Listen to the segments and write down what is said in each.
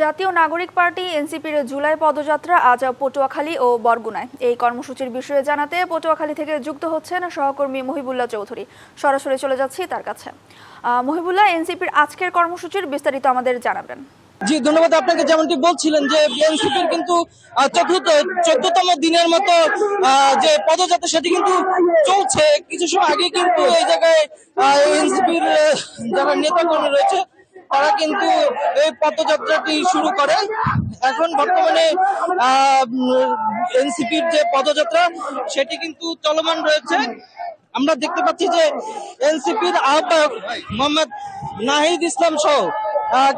জাতীয় নাগরিক পার্টি, এনসিপির জুলাই পদযাত্রা আজ পটুয়াখালী ও বরগুনায়। এই কর্মসূচির বিষয়ে জানাতে পটুয়াখালী থেকে যুক্ত হচ্ছেন সহকর্মী মহিবুল্লাহ চৌধুরী। সরাসরি চলে যাচ্ছি তার কাছে। মহিবুল্লাহ, এনসিপির আজকের কর্মসূচির বিস্তারিত আমাদের জানাবেন। জি, ধন্যবাদ আপনাকে। যেমনটি বলছিলেন যে বিএনসিপির কিন্তু চোদ্দতম দিনের মতো যে পদযাত্রা সেটি কিন্তু চলছে। কিছু সময় আগে কিন্তু এই জায়গায় এনসিপির যারা নেতাকর্মী রয়েছে তারা কিন্তু এই পদযাত্রাটি শুরু করে এখন বর্তমানে এনসিপির যে পদযাত্রা, সেটি কিন্তু চলমান রয়েছে। আমরা দেখতে পাচ্ছি যে এনসিপির আহ্বায়ক মোহাম্মদ নাহিদ ইসলাম সহ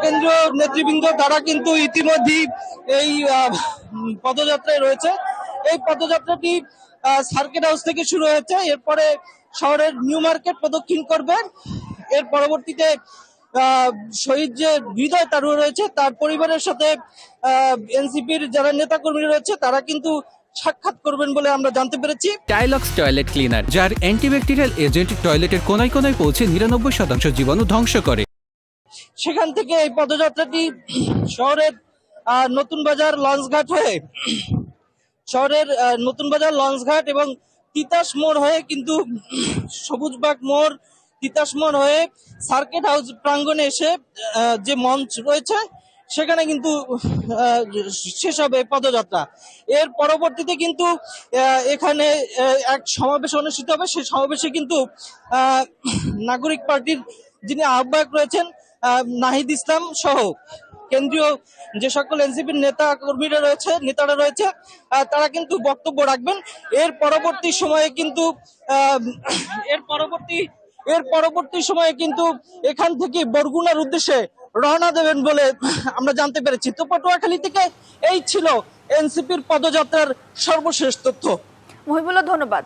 কেন্দ্রীয় নেতৃবৃন্দ তারা কিন্তু ইতিমধ্যেই এই পদযাত্রায় রয়েছে। এই পদযাত্রাটি সার্কিট হাউস থেকে শুরু হয়েছে। এরপরে শহরের নিউ মার্কেট প্রদক্ষিণ করবেন। এর পরবর্তীতে শহীদ যে হৃদয় তারু রয়েছে তার পরিবারের সাথে এনসিপির যারা নেতাকর্মী রয়েছে তারা কিন্তু সাক্ষাৎ করবেন বলে আমরা জানতে পেরেছি। টাইলক্স টয়লেট ক্লিনার যার অ্যান্টিব্যাকটেরিয়াল এজেন্ট টয়লেটের কোনায় কোনায় পৌঁছে নিরানব্বই শতাংশ জীবাণু ধ্বংস করে। সেখান থেকে এই পদযাত্রাটি শহরের নতুন বাজার লঞ্চঘাট হয়ে শহরের নতুন বাজার লঞ্চঘাট এবং তিতাস মোড় হয়ে কিন্তু সবুজবাগ মোড় তিতাস মোড় হয়ে সার্কিট হাউস প্রাঙ্গণে এসে যে মঞ্চ রয়েছে, সেখানে কিন্তু শেষ হবে পদযাত্রা। এর পরবর্তীতে কিন্তু এখানে এক সমাবেশ অনুষ্ঠিত হবে। সেই সমাবেশে কিন্তু নাগরিক পার্টির যিনি আহ্বায়ক রয়েছেন নাহিদ ইসলাম সহ কেন্দ্রীয় যে সকল এনসিপির নেতা কর্মীরা রয়েছে, নেতারা রয়েছে তারা কিন্তু বক্তব্য রাখবেন। এর পরবর্তী সময়ে কিন্তু এর পরবর্তী এর পরবর্তী সময়ে কিন্তু এখান থেকে বরগুনার উদ্দেশ্যে রওনা দেবেন বলে আমরা জানতে পেরেছি। তো পটুয়াখালী থেকে এই ছিল এনসিপির পদযাত্রার সর্বশেষ তথ্য। মহিবুল্লাহ, ধন্যবাদ।